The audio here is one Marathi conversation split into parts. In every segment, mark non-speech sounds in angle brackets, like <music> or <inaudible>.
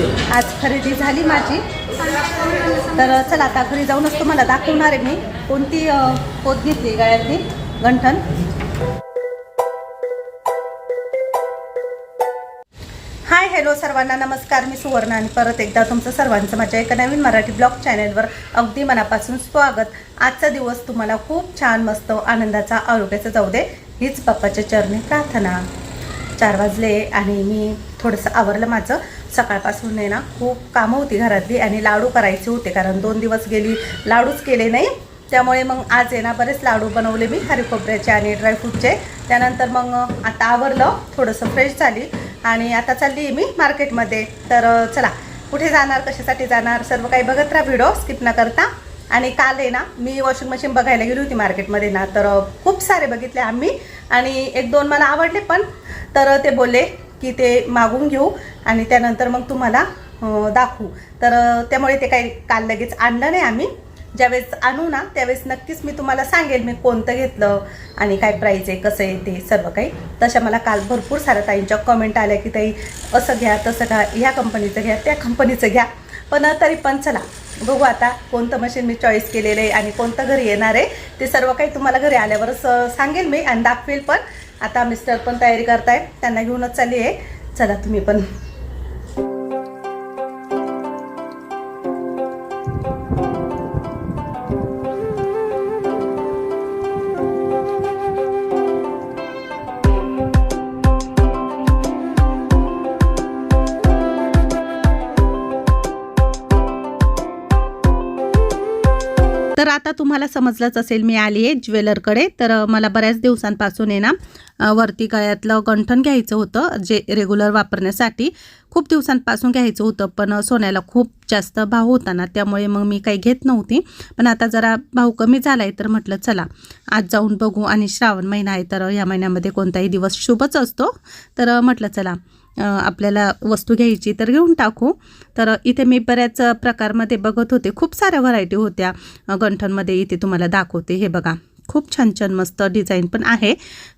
आज खरेदी झाली माझी. तर चला आता घरी जाऊनच तुम्हाला दाखवणार आहे मी कोणती पोत घेतली गळ्यातली. गंठन. हाय हॅलो सर्वांना. नमस्कार मी सुवर्ण आणि परत एकदा तुमचं सर्वांचं माझ्या एका नवीन मराठी ब्लॉग चॅनेलवर अगदी मनापासून स्वागत. आजचा दिवस तुम्हाला खूप छान मस्त आनंदाचा आरोग्याचा जाऊ दे हीच बाप्पाच्या चरणी प्रार्थना. चार वाजले आणि मी थोडंसं आवरलं माझं. सकाळपासून आहे ना खूप कामं होती घरातली आणि लाडू करायचे होते कारण दोन दिवस गेली लाडूच केले नाही. त्यामुळे मग आज आहे ना बरेच लाडू बनवले मी खारी खोबऱ्याचे आणि ड्रायफ्रूटचे त्यानंतर मग आता आवरलं थोडंसं फ्रेश झाली. आणि आता चालली आहे मी मार्केटमध्ये तर चला कुठे जाणार कशासाठी जाणार सर्व काही बघत राहा व्हिडिओ स्किप न करता. आणि काल आहे ना मी वॉशिंग मशीन बघायला गेली होती मार्केटमध्ये ना तर खूप सारे बघितले आम्ही. आणि एक दोन मला आवडले पण तर ते बोलले की ते मागून घेऊ आणि त्यानंतर मग तुम्हाला दाखवू. तर त्यामुळे ते काही काल लगेच आणलं नाही आम्ही. ज्यावेळेस आणू ना त्यावेळेस नक्कीच मी तुम्हाला सांगेल मी कोणतं घेतलं आणि काय प्राईज आहे कसं आहे ते सर्व काही. तशा मला काल भरपूर साऱ्या ताईंच्या कमेंट आल्या की ताई असं घ्या तसं घ्या ह्या कंपनीचं घ्या त्या कंपनीचं घ्या. पण तरी पण चला बघू आता कोणतं मशीन मी चॉईस केलेलं आहे आणि कोणतं घरी येणार आहे ते सर्व काही तुम्हाला घरी आल्यावरच सांगेल मी आणि दाखवेल पण. आता मिस्टर पण तयारी करताय त्यांना घेऊनच चालली आहे चला तुम्ही पण आता तुम्हाला समजलंच असेल मी आली आहे ज्वेलरकडे. तर मला बऱ्याच दिवसांपासून आहे ना वरती गळ्यातलं गंठण घ्यायचं होतं जे रेग्युलर वापरण्यासाठी. खूप दिवसांपासून घ्यायचं होतं पण सोन्याला खूप जास्त भाव होता ना त्यामुळे मग मी काही घेत नव्हती. पण आता जरा भाव कमी झाला आहे तर म्हटलं चला आज जाऊन बघू. आणि श्रावण महिना आहे तर ह्या महिन्यामध्ये कोणताही दिवस शुभच असतो. तर म्हटलं चला आपल्याला वस्तू घ्यायची तर घेऊन टाकू. तर इथे मी बऱ्याच प्रकारमध्ये बघत होते. खूप साऱ्या व्हरायटी होत्या. अ, गंठणमध्ये इथे तुम्हाला दाखवते. हे बघा. खूप छान छान मस्त डिझाईन पण आहे.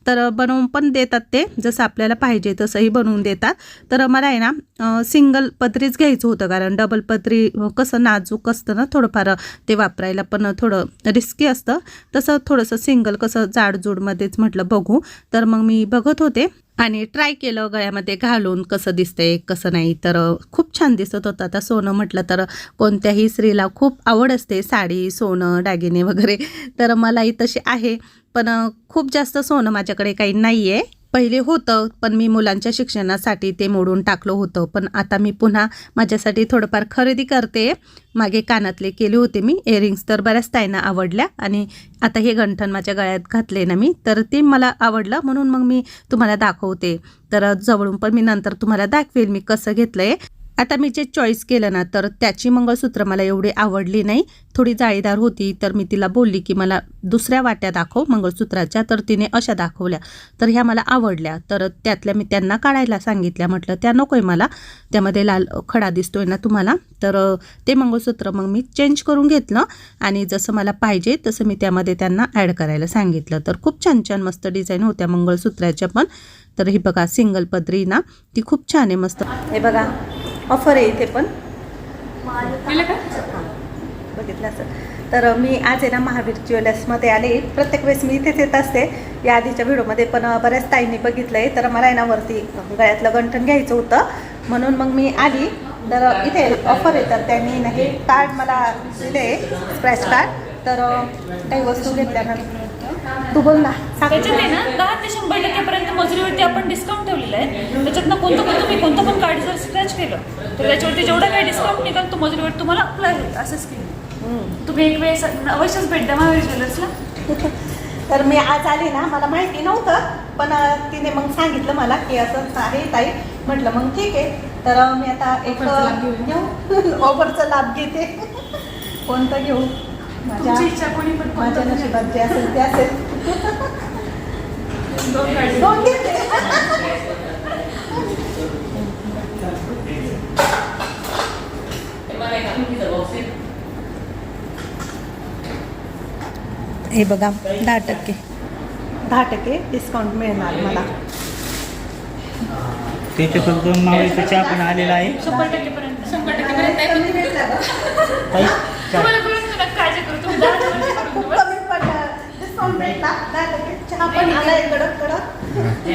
तर बनवून पण देतात ते. जसं आपल्याला पाहिजे तसंही बनवून देतात. तर मला आहे ना सिंगल पत्रीच घ्यायचं होतं. कारण डबल पत्री कसं नाजूक असतं ना थोडंफार ते वापरायला पण थोडं रिस्की असतं. तसं थोडंसं सिंगल कसं जाडजूडमध्येच म्हटलं बघू. तर मग मी बघत होते. आणि ट्राय केलं गळ्यामध्ये घालून कसं दिसतंय कसं नाही तर खूप छान दिसत होतं. आता सोनं म्हटलं तर कोणत्याही स्त्रीला खूप आवड असते साडी सोनं दागिने वगैरे. तर मलाही तशी आहे. पण खूप जास्त सोनं माझ्याकडे काही नाही आहे पहिले होतं पण मी मुलांच्या शिक्षणासाठी ते मोडून टाकलं होतं. पण आता मी पुन्हा माझ्यासाठी थोडंफार खरेदी करते. मागे कानातले केले होते मी. इयरिंग्स तर बऱ्याच ताईंना आवडल्या आणि आता हे गंठण माझ्या गळ्यात घातले ना मी तर ते मला आवडलं. म्हणून मग मी तुम्हाला दाखवते. तर जवळून पण मी नंतर तुम्हाला दाखवेल मी कसं घेतलं आहे आता मी जे चॉईस केलं ना तर त्याची मंगळसूत्र मला एवढी आवडली नाही. थोडी जाळीदार होती तर मी तिला बोलली की मला दुसऱ्या वाट्या दाखव मंगळसूत्राच्या तर तिने अशा दाखवल्या. तर ह्या मला आवडल्या. तर त्यातल्या मी त्यांना काढायला सांगितल्या. म्हटलं त्या नको आहे मला. त्यामध्ये लाल खडा दिसतोय ना तुम्हाला. तर ते मंगळसूत्र मग मी चेंज करून घेतलं आणि जसं मला पाहिजे तसं मी त्यामध्ये त्यांना ॲड करायला सांगितलं. तर खूप छान छान मस्त डिझाईन होत्या मंगळसूत्राच्या पण. तर ही बघा सिंगल पदरी ना ती खूप छान आहे मस्त. हे बघा ऑफर आहे इथे पण. बघितलं असं. तर मी आज आहे ना महावीर ज्वेलर्समध्ये आले. प्रत्येक वेळेस मी इथेच येत असते. या आधीच्या व्हिडिओमध्ये पण बऱ्याच ताईंनी बघितलं आहे तर मला आहे ना वरती गळ्यातलं गंठण घ्यायचं होतं. म्हणून मग मी आली. तर इथे ऑफर आहे. तर त्यांनी ना हे कार्ड मला दिले स्क्रॅच कार्ड तर काही वस्तू घेतल्यानंतर तू बोल ना. त्याच्यात आहे ना दहा ते शंभर टक्क्यापर्यंत मजुरीवरती आपण डिस्काउंट ठेवलेला आहे. त्याच्यातनं कोणतं पण तुम्ही कोणतं पण कार्ड जर स्क्रॅच केलं तर त्याच्यावरती जेवढा काही डिस्काउंट निघाल तो मजुरीवर तुम्हाला अप्लाय होईल असं स्कीम. तुम्ही एक वेळेस अवश्यच भेट द्या महावीर ज्वेलर्सला <laughs> तर मी आज आले ना मला माहिती नव्हतं पण तिने मग सांगितलं मला की असं आहे ताई. म्हटलं मग ठीक आहे. तर मी आता एक ऑफरचा लाभ घेऊ. <laughs> ऑफरचा लाभ घेते. <laughs> कोणतं घेऊ? तुमची इच्छा कोणी पण माझ्या नशिबात जे असेल ते असेल. दोन कार्ड दोन घेते हे बघा दहा टक्के. दहा टक्के डिस्काउंट मिळणार मला. त्याच्याकडून मावळीचा चहा पण आलेला आहे. शंभर टक्केपर्यंत. शंभर ताई, चहा. तुम्हाला पण आलाय कडक कडक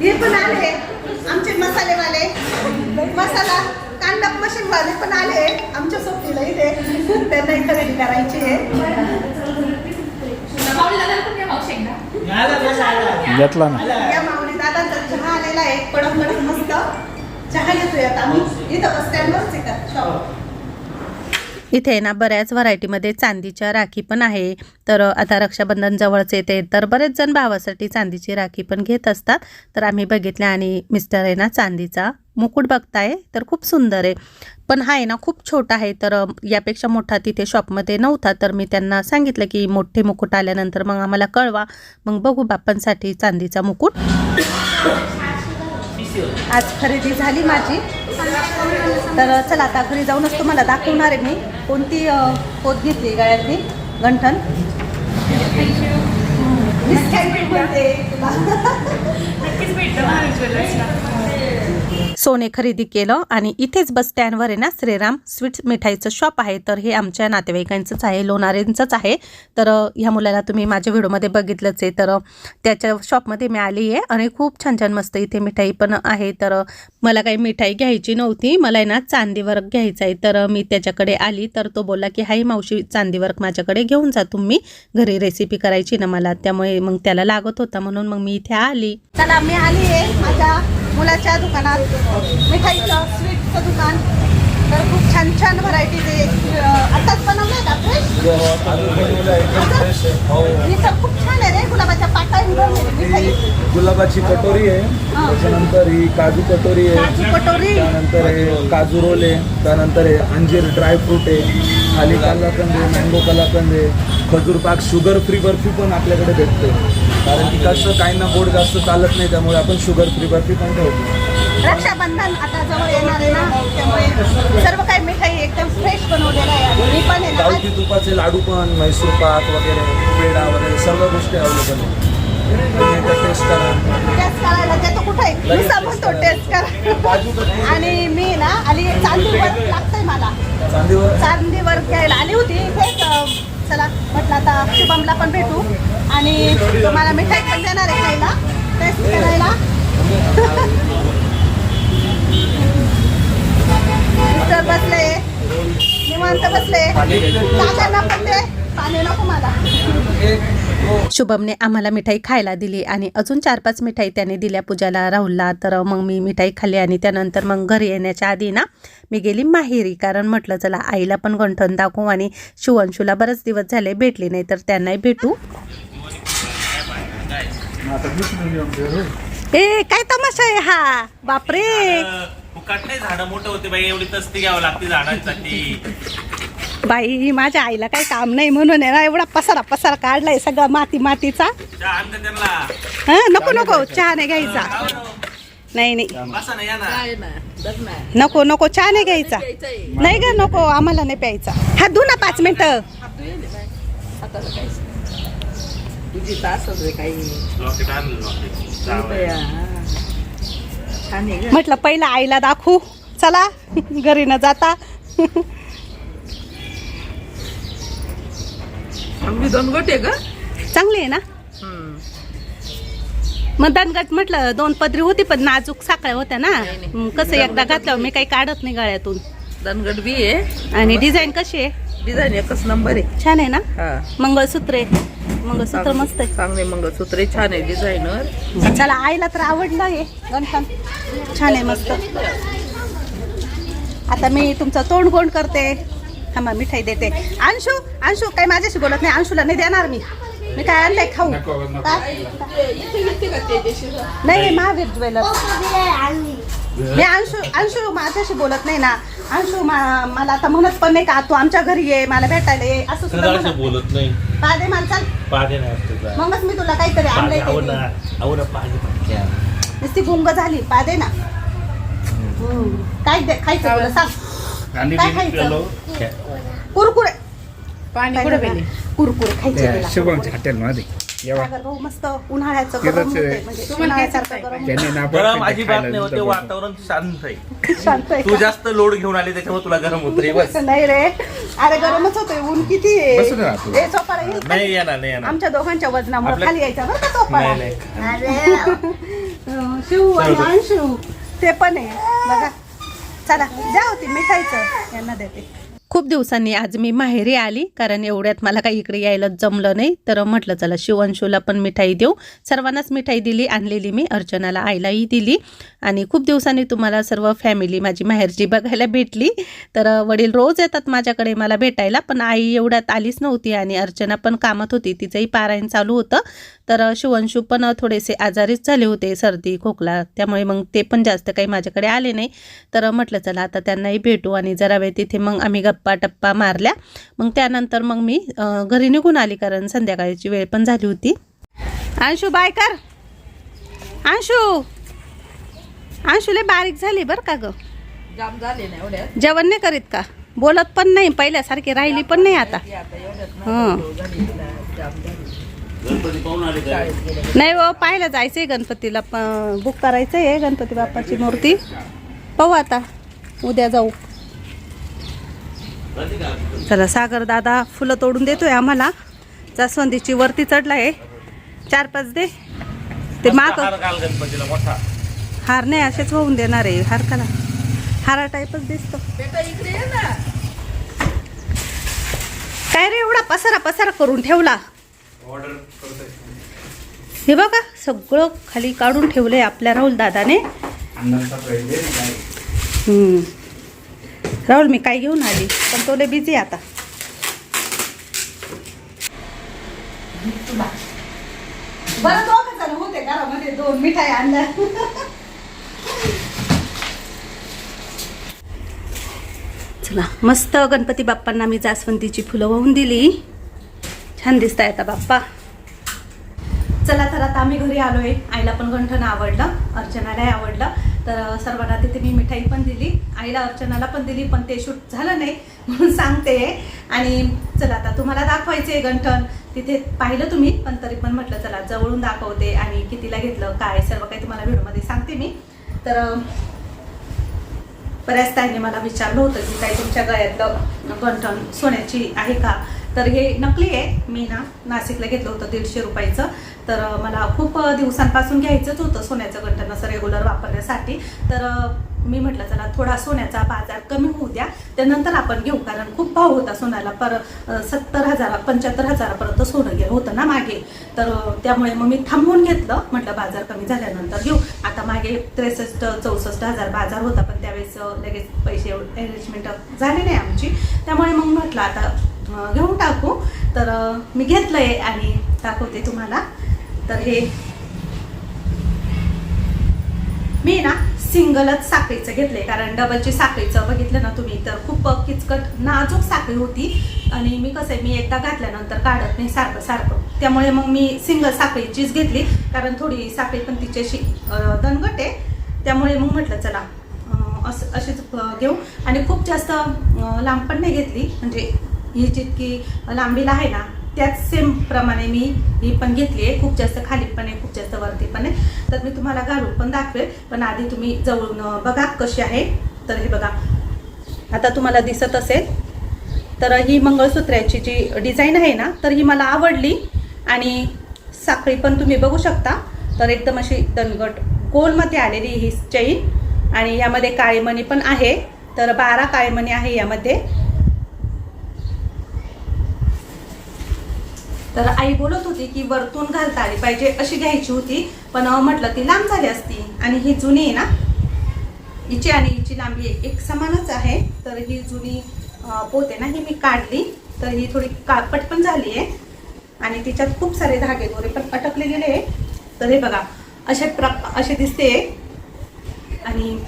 हे पण आले. आमचे मसालेवाले. मसाला कांदा मशीनवाले पण आले. आमच्या सोबतीला इथे. त्यांना खरेदी करायची आहे. घेतला ना. या माऊली दादांचा चहा आलेला आहे. कडक कडक मस्त. चहा घेतोय आता आम्ही. इथं बस स्टँडवरच आहे का? शॉप इथे ना बऱ्याच व्हरायटीमध्ये चांदीच्या राखी पण आहे. तर आता रक्षाबंधन जवळच येते तर बरेच जण भावासाठी चांदीची राखी पण घेत असतात. तर आम्ही बघितलं आणि मिस्टर आहे ना चांदीचा मुकुट बघताय तर खूप सुंदर आहे. पण हा आहे ना खूप छोटा आहे तर यापेक्षा मोठा तिथे शॉपमध्ये नव्हता. तर मी त्यांना सांगितलं की मोठे मुकुट आल्यानंतर मग आम्हाला कळवा. मग बघू बाप्पांसाठी चांदीचा मुकुट. आज खरेदी झाली माझी. तर चला आता घरी जाऊनच तुम्हाला दाखवणार आहे मी कोणती पोत घेतली गळ्यातली. गंठन. नक्कीच सोने खरेदी केलं आणि इथेच बस स्टँडवर आहे ना श्रीराम स्वीट्स मिठाईचं शॉप आहे. तर हे आमच्या नातेवाईकांचंच आहे लोणारेंचंच आहे. तर ह्या मुलाला तुम्ही माझ्या व्हिडिओमध्ये बघितलंच आहे. तर त्याच्या शॉपमध्ये मी आली आहे आणि खूप छान छान मस्त इथे मिठाई पण आहे. तर मला काही मिठाई घ्यायची नव्हती. मला आहे ना चांदीवर्क घ्यायचा आहे. तर मी त्याच्याकडे आली. तर तो बोलला की हाई मावशी चांदीवर्क माझ्याकडे घेऊन जा. तुम्ही घरी रेसिपी करायची ना मला. त्यामुळे मग त्याला लागत होता म्हणून मग मी इथे आली. चला मी आली आहे. माझ्या मुलाच्या दुकानात मिठाईचं स्वीटचं दुकान. तर खूप छान छान व्हरायटीज आहे अं, आताच बनवलंय का फ्रेश खूप छान आहे रे गुलाबाच्या मिठाई. गुलाबाची कटोरी आहे. त्याच्यानंतर ही काजू कटोरी आहे. काजू कटोरी. त्यानंतर हे काजू रोल आहे. त्यानंतर हे अंजीर ड्राय फ्रूट आहे. खाली कलाकंद आहे मँगो कलाकंद आहे खजूर पाक शुगर फ्री बर्फी पण आपल्याकडे भेटते. कारण की कसं काहींना गोड जास्त चालत नाही त्यामुळे आपण शुगर फ्री बर्फी पण ठेवतो. रक्षाबंधन आता जवळ येणार आहे ना त्यामुळे सर्व काही मिठाई एकदम फ्रेश बनवलेलं आहे. मी पण आहे ना गावठी तुपाचे लाडू पण म्हैसूर पाक वगैरे पेढा वगैरे सर्व गोष्टी अवेलेबल आहे. तुम्ही एकदा टेस्ट करा. देतो कुठे आहे? करा आणि मी ना आली चांदीवर लागतंय मला. चांदीवर चांदीवर घ्यायला आली होती. इथेच अं, चला म्हटलं आता शुभमला पण भेटू. आणि तुम्हाला मिठाई पण देणार आहे खायला. टेस्ट करायला. मिस्टर बसले. निवांत बसले. काकांना पण दे. पाणी नको मला. शुभमने आम्हाला मिठाई खायला दिली आणि अजून चार पाच मिठाई त्याने दिल्या पूजाला राहुलला. तर मग मी मिठाई खाल्ली आणि त्यानंतर मग घरी येण्याच्या आधी ना मी गेली माहेरी. कारण म्हटलं चला आईला पण गंठण दाखवू आणि शिवंशूला बरेच दिवस झाले भेटली नाही तर त्यांनाही भेटू. ए काय तमाशा आहे हा? बापरे! फुकट नाही मोठं होते बाई. एवढी तस्ती घ्यावं लागते झाडांसाठी. बाई माझ्या आईला काही काम नाही म्हणून आहे ना एवढा पसारा पसारा काढलाय सगळा माती मातीचा. हा नको नको चहा नाही घ्यायचा. नाही नाही. बसा ना या ना. नको नको चहा नाही घ्यायचा. नाही ग नको आम्हाला नाही प्यायचा. हा धू ना पाच मिनिटं. म्हटलं पहिला आईला दाखवू. चला घरी न जाता. आम्ही दोन गोटे ग. चांगली आहे ना? मग दणगट म्हटलं दोन पदरी होती पण नाजूक साखळ्या होत्या ना. मग कसं एकदा घातल्यावर मी काही काढत नाही गळ्यातून. दनगड बी आहे. आणि डिझाईन कशी आहे? डिझाईन एकच नंबर आहे. छान आहे ना? हा. मंगळसूत्र आहे. मंगळसूत्र मस्त आहे. चांगले मंगळसूत्र छान आहे डिझायनर चला आईला तर आवडलं आहे गणपण छान आहे मस्त. आता मी तुमचं तोंड गोंड करते. थांबा मिठाई देते. अंशू अंशू काय माझ्याशी बोलत नाही. अंशूला नाही देणार मी. मी काय आणलंय खाऊ? नाही महावीर ज्वेलर्स. मी अंशू अंशू माझ्याशी बोलत नाही ना. अंशू मला आता म्हणत पण नाही का तू आमच्या घरी ये मला भेटायला ये. असं सुद्धा म्हणत बोलत नाही. पादे ना असतं मगच मी तुला काहीतरी आणलंय ते आवड दे. ना आवड पाहिजे पटक्या नुसती गुंग झाली. पादे ना. हम्म. काय दे खायचं तुला सांग. काय खायचं? कुरकुरे. पाणी कुठे पेली? कुरकुरे खायचे तुला. शुभमच्या हॉटेलमध्ये. जेव्हा सागर भाऊ मस्त उन्हाळ्याचं गरम होते म्हणजे उन्हाळ्यासारखं गरम त्यांनी गरम नापड अजिबात नाही होते वातावरण शांत आहे. <laughs> शांत आहे तू जास्त लोड घेऊन आली त्याच्यामुळे तुला गरम होत बस. का? <laughs> नाही रे. अरे गरमच होतोय ऊन किती तू. आहे ए, चोपारा येईल खाली. नाही येणार नाही येणार. आमच्या दोघांच्या वजनामुळे आपल्या- खाली यायचा बरं का चोपारा नाही नाही. अरे. <laughs> अं, शिव आणि अंशू ते पण आहे. बघा. चला द्या होती मिठाईचं. यांना देते. खूप दिवसांनी आज मी माहेरी आली कारण एवढ्यात मला काही इकडे यायला जमलं नाही. तर म्हटलं चला शिवंशूला पण मिठाई देऊ. सर्वांनाच मिठाई दिली आणलेली मी. अर्चनाला आईलाही दिली. आणि खूप दिवसांनी तुम्हाला सर्व फॅमिली माझी माहेरची बघायला भेटली. तर वडील रोज येतात माझ्याकडे मला भेटायला पण आई एवढ्यात आलीच नव्हती आणि अर्चना पण कामात होती. तिचंही पारायण चालू होतं. तर शिवंशू पण थोडेसे आजारीच झाले होते सर्दी खोकला. त्यामुळे मग ते पण जास्त काही माझ्याकडे आले नाही. तर म्हटलं चला आता त्यांनाही भेटू आणि जरा वेळ तिथे मग आम्ही गप्पा टप्पा मारल्या. मग त्यानंतर मग मी घरी निघून आली कारण संध्याकाळची वेळ पण झाली होती. अंशू बाय कर. अंशू अंशूले बारीक झाली बरं का ग. जेवण नाही करीत का? बोलत पण नाही पहिल्यासारखी राहिली पण नाही आता. हं. नाही हो पाहायला जायचंय गणपतीला. प- बुक करायचं आहे गणपती बाप्पाची मूर्ती. पाहू आता उद्या जाऊ? चला सागर दादा फुलं तोडून देतोय आम्हाला. जास्वंदीची वरती चढलाय. चार पाच दे. ते माग हार नाही असेच होऊन देणार आहे. हार का हारा टाईपच दिसतो. बेटा इकडे ये ना काय रे एवढा पसारा पसारा करून ठेवला? हे बघा सगळं खाली काढून ठेवलंय आपल्या राहुल दादाने. हम्म. राहुल मी काय घेऊन आली? पण तो लय बिझी आता. बरं दोघं जण होते घरामध्ये दोन मिठाई आणल्या. चला मस्त गणपती बाप्पांना मी जास्वंदीची फुलं वाहून दिली. छान दिसत आता बाप्पा. चला तर आता आम्ही घरी आलोय. आईला पण गंठन आवडलं अर्चनालाही आवडलं. तर सर्वांना तिथे मी मिठाई पण दिली. आईला अर्चनाला पण दिली पण ते शूट झालं नाही म्हणून सांगते. आणि चला आता तुम्हाला दाखवायचे गंठन तिथे पाहिलं तुम्ही पण तरी पण म्हटलं चला जवळून दाखवते आणि कितीला घेतलं काय सर्व काही तुम्हाला व्हिडिओमध्ये सांगते मी. तर बऱ्याच ताईने मला विचारलं होतं की काही तुमच्या गळ्यातलं गंठण सोन्याची आहे का? तर हे नकली आहे. मी ना नाशिकला घेतलं होतं दीडशे रुपयाचं. तर मला खूप दिवसांपासून घ्यायचंच होतं सोन्याचं गंठण असं रेग्युलर वापरण्यासाठी. तर मी म्हटलं चला थोडा सोन्याचा बाजार कमी होऊ द्या. त्यानंतर आपण घेऊ. कारण खूप भाव होता सोन्याला. पर सत्तर हजार पंच्याहत्तर हजारापर्यंत सोनं गेलं होतं ना मागे. तर त्यामुळे मग मी थांबवून घेतलं. म्हटलं बाजार कमी झाल्यानंतर घेऊ. आता मागे त्रेसष्ट चौसष्ट हजार बाजार होता. पण त्यावेळेस लगेच पैसे अरेंजमेंट झाले नाही आमची. त्यामुळे मग म्हटलं आता घेऊन टाकू. तर मी मी घेतलंय आणि दाखवते तुम्हाला. तर हे मी ना सिंगलच साखळीचं घेतलंय कारण डबलची साखळीचं बघितलं ना तुम्ही तर खूप किचकट नाजूक साखळी होती. आणि मी कसं आहे मी एकदा घातल्यानंतर काढत नाही सारखं सारखं. त्यामुळे मग मी सिंगल साखळीचीच घेतली कारण थोडी साखळी पण तिच्याशी दणगट आहे. त्यामुळे मग म्हटलं चला असं अशीच घेऊ. आणि खूप जास्त लांब पण नाही घेतली म्हणजे ही जितकी लांबीला आहे ना त्याच सेम प्रमाणे मी ही पण घेतली आहे. खूप जास्त खाली पण आहे खूप जास्त वरती पण आहे. तर मी तुम्हाला घालून पण दाखवेल. पण आधी तुम्ही जवळून बघा कशी आहे. तर हे बघा. आता तुम्हाला दिसत असेल. तर ही मंगळसूत्राची जी डिझाईन आहे ना तर ही मला आवडली. आणि साखळी पण तुम्ही बघू शकता. तर एकदम अशी दणगट गोलमध्ये आलेली ही चैन आणि यामध्ये काळेमणी पण आहे. तर बारा काळेमणी आहे यामध्ये. तर आई बोलत होती की वरतून घालता आली पाहिजे अशी घ्यायची होती पण म्हटलं ती लांब झाली असती. आणि ही जुनी आहे ना हिची आणि हिची लांबी एक समानच आहे. तर ही जुनी पोते ना ही मी काढली. तर ही थोडी का पण झाली आहे. आणि तिच्यात खूप सारे धागे दोरे पण अटकले गेले आहे तर हे बघा असे प्र असे दिसते. आणि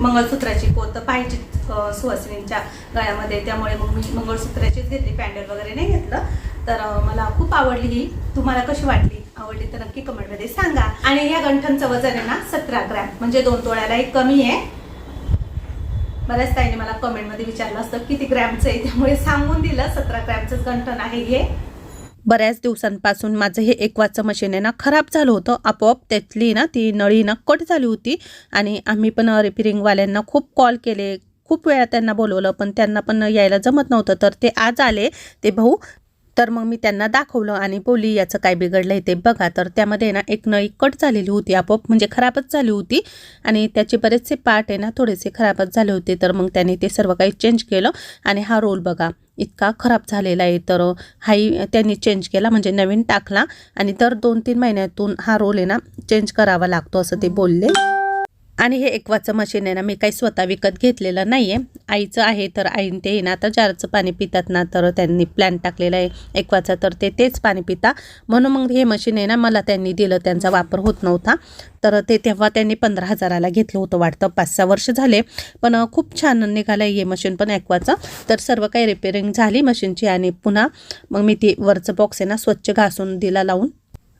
मंगळसूत्राची पोतं पाहिजे अं, सुहासिनींच्या गळ्यामध्ये. त्यामुळे मग मी मंगळसूत्राचीच घेतली पॅन्डल वगैरे नाही घेतलं. तर मला खूप आवडली ही. तुम्हाला कशी वाटली? आवडली तर नक्की कमेंटमध्ये सांगा. आणि या गंठनचं वजन आहे ना सतरा ग्रॅम. म्हणजे दोन तोळ्याला एक कमी आहे. बऱ्याच ताईने मला कमेंटमध्ये विचारलं असतं किती ग्रॅमचं आहे? त्यामुळे सांगून दिलं सतरा ग्रॅमचंच गंठन आहे हे. बऱ्याच दिवसांपासून माझं हे एकवाचं मशीन आहे ना खराब झालं होतं. आपोआप त्यातली ना ती नळी ना कट झाली होती. आणि आम्ही पण रिपेरिंगवाल्यांना खूप कॉल केले. खूप वेळा त्यांना बोलवलं पण त्यांना पण यायला जमत नव्हतं. तर ते आज आले. ते भाऊ तर मग मी त्यांना दाखवलं आणि बोली याचं काय बिघडलं आहे ते बघा. तर त्यामध्ये ना एक नळी कट झालेली होती आपोआप म्हणजे खराबच झाली होती. आणि त्याचे बरेचसे पार्ट आहे ना थोडेसे खराबच झाले होते. तर मग त्याने ते सर्व काही चेंज केलं आणि हा रोल बघा इतका खराब झालेला आहे. तर हाही त्यांनी चेंज केला म्हणजे नवीन टाकला. आणि दर दोन तीन महिन्यातून हा रोल आहे ना चेंज करावा लागतो असं ते बोलले. आणि हे एकवाचं मशीन आहे ना मी काही स्वतः विकत घेतलेलं नाही आहे आईचं आहे तर आईन ते ना आता जारचं पाणी पितात ना तर त्यांनी प्लॅन टाकलेला आहे एकवाचं तर ते तेच पाणी पिता. म्हणून मग हे मशीन आहे ना मला त्यांनी दिलं त्यांचा वापर होत नव्हता. तर ते तेव्हा त्यांनी पंधरा हजाराला घेतलं होतं वाटतं पाच सहा वर्ष झाले. पण खूप छान निघालं आहे हे मशीन पण ॲक्वाचं तर सर्व काही रिपेअरिंग झाली मशीनची आणि पुन्हा मग मी ती वरचं बॉक्स आहे ना स्वच्छ घासून दिला लावून.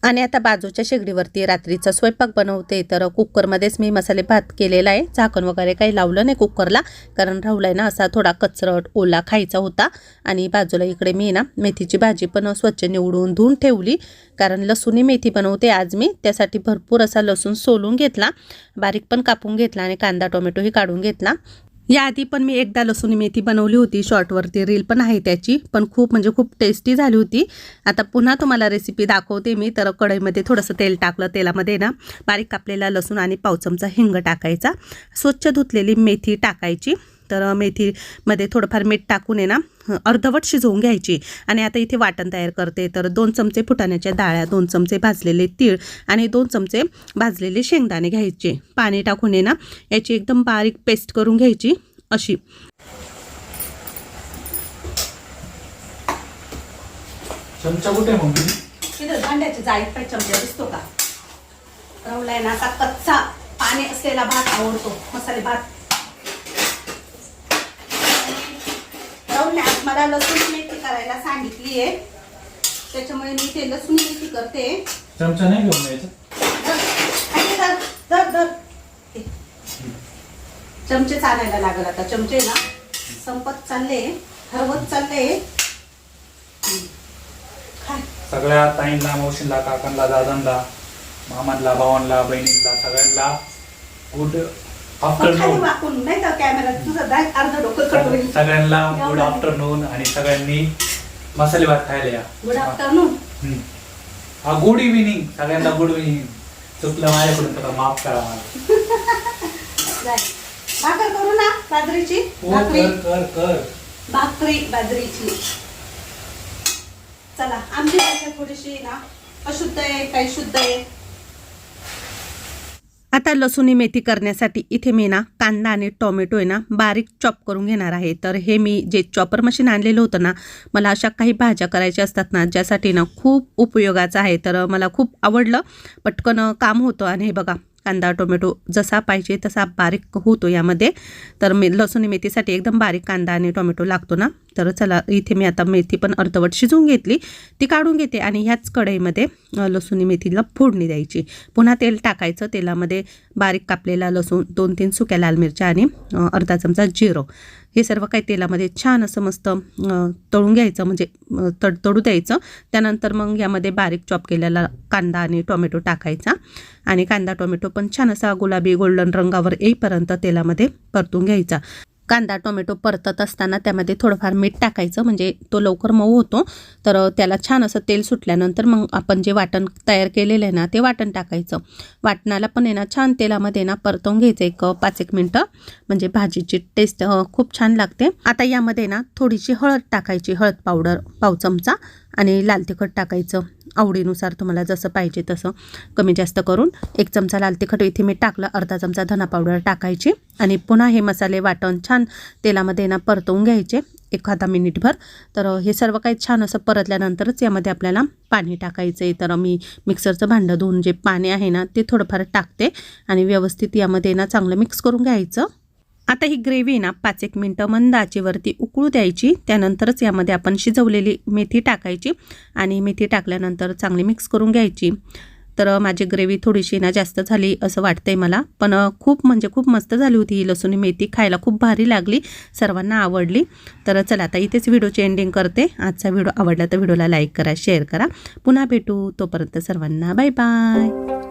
आणि आता बाजूच्या शेगडीवरती रात्रीचा स्वयंपाक बनवते. तर कुकरमध्येच मी मसाले भात केलेला आहे. झाकण वगैरे काही लावलं नाही कुकरला. कारण राहुला ना असा थोडा कचरट ओला खायचा होता. आणि बाजूला इकडे मी ना मेथीची भाजी पण स्वच्छ निवडून धुवून ठेवली. कारण लसूणी मेथी बनवते आज मी. त्यासाठी भरपूर असा लसूण सोलून घेतला. बारीक पण कापून घेतला आणि कांदा टोमॅटोही काढून घेतला. याआधी पण मी एकदा लसूण मेथी बनवली होती. शॉर्टवरती रील पण आहे त्याची. पण खूप म्हणजे खूप टेस्टी झाली होती. आता पुन्हा तुम्हाला रेसिपी दाखवते मी. तर कढईमध्ये थोडंसं तेल टाकलं. तेलामध्ये ना बारीक कापलेला लसूण आणि पाव चमचा हिंग टाकायचा. स्वच्छ धुतलेली मेथी टाकायची. तर मेथीमध्ये थोडंफार मीठ टाकून आहे ना अर्धवट शिजवून घ्यायची आणि आता इथे वाटण तयार करते. तर दोन चमचे फुटाण्याच्या डाळ्या दोन चमचे भाजलेले तीळ आणि दोन चमचे भाजलेले शेंगदाणे घ्यायचे. पाणी टाकून आहे ना याची एकदम बारीक पेस्ट करून घ्यायची अशी. चमचा कुठे जाळीत पण चमचा दिसतो का? रवलाय ना असा कच्चा पाणी असलेला भात आवडतो. मसाले भात आज मला लसूण मेथी करायला सांगितली आहे त्याच्यामुळे मी ते लसूण मेथी करते. चमचा नाही घेऊन यायचा. चमचे चालायला लागल आता. चमचे ना संपत चालले. हरवत चालले. सगळ्या ताईंना मावशींना काकांना दादांना मामांना भावांना बहिणींना सगळ्यांना गुड आफ्टरनून वाकून. नाही तर कॅमेरा तुझं अर्ध डोकं कट होईल सगळ्यांना गुड आफ्टरनून आणि सगळ्यांनी मसाले भात खायला या. Good afternoon hmm. हा गुड इव्हिनिंग सगळ्यांना गुड इव्हिनिंग चुकलं माझ्याकडून तर माफ करा मला. <laughs> जाय. भाकर करू ना बाजरीची? हो भाकरी? कर कर. कर भाकरी बाजरीची. चला आमची भाषा थोडीशी ना अशुद्ध आहे काही शुद्ध आहे. आता लसूणी मेथी करण्यासाठी इथे मी ना कांदा आणि टोमॅटो आहे ना बारीक चॉप करून घेणार आहे. तर हे मी जे चॉपर मशीन आणलेलं होतं ना मला अशा काही भाज्या करायच्या असतात ना ज्यासाठी ना खूप उपयोगाचं आहे. तर मला खूप आवडलं पटकन काम होतं. आणि हे बघा कांदा टोमॅटो जसा पाहिजे तसा बारीक होतो यामध्ये. तर मी लसूण मेथीसाठी एकदम बारीक कांदा आणि टोमॅटो लागतो ना. तर चला इथे मी आता मेथी पण अर्धवट शिजवून घेतली. ती काढून घेते आणि ह्याच कढईमध्ये लसूण मेथीला फोडणी द्यायची. पुन्हा तेल टाकायचं. तेलामध्ये बारीक कापलेला लसूण दोन तीन सुक्या लाल मिरच्या आणि अर्धा चमचा जिरो. हे सर्व काही तेलामध्ये छान असं मस्त तळून घ्यायचं म्हणजे तड तडू द्यायचं. त्यानंतर मग यामध्ये बारीक चॉप केलेला कांदा आणि टोमॅटो टाकायचा. आणि कांदा टोमॅटो पण छान असा गुलाबी गोल्डन रंगावर येईपर्यंत तेलामध्ये परतून घ्यायचा. कांदा टोमॅटो परतत असताना त्यामध्ये थोडंफार मीठ टाकायचं. म्हणजे तो लवकर मऊ होतो. तर त्याला छान असं तेल सुटल्यानंतर मग आपण जे वाटण तयार केलेलं आहे ना ते वाटण टाकायचं. वाटणाला पण आहे ना छान तेलामध्ये ना परतवून घ्यायचं एक पाच एक मिनटं. म्हणजे भाजीची टेस्ट खूप छान लागते. आता यामध्ये ना थोडीशी हळद टाकायची हळद पावडर पाव चमचा आणि लाल तिखट टाकायचं. आवडीनुसार तुम्हाला जसं पाहिजे तसं कमी जास्त करून एक चमचा लाल तिखट इथे मी टाकलं अर्धा चमचा धना पावडर टाकायची आणि पुन्हा हे मसाले वाटण छान तेलामध्ये ना परतवून घ्यायचे एखादा मिनिटभर. तर हे सर्व काही छान असं परतल्यानंतरच यामध्ये आपल्याला पाणी टाकायचं आहे. तर मी मिक्सरचं भांडं धुवून जे पाणी आहे ना ते थोडंफार टाकते आणि व्यवस्थित यामध्ये ना चांगलं मिक्स करून घ्यायचं. आता ही ग्रेव्ही ना पाच एक मिनटं मंद आचेवरती उकळू द्यायची. त्यानंतरच यामध्ये आपण शिजवलेली मेथी टाकायची आणि मेथी टाकल्यानंतर चांगली मिक्स करून घ्यायची. तर माझी ग्रेव्ही थोडीशी ना जास्त झाली असं वाटतंय मला. पण खूप म्हणजे खूप मस्त झाली होती ही लसूण. मेथी खायला खूप भारी लागली. सर्वांना आवडली. तर चला आता इथेच व्हिडिओची एंडिंग करते. आजचा व्हिडिओ आवडला तर व्हिडिओला लाईक करा शेअर करा. पुन्हा भेटू. तोपर्यंत सर्वांना बाय बाय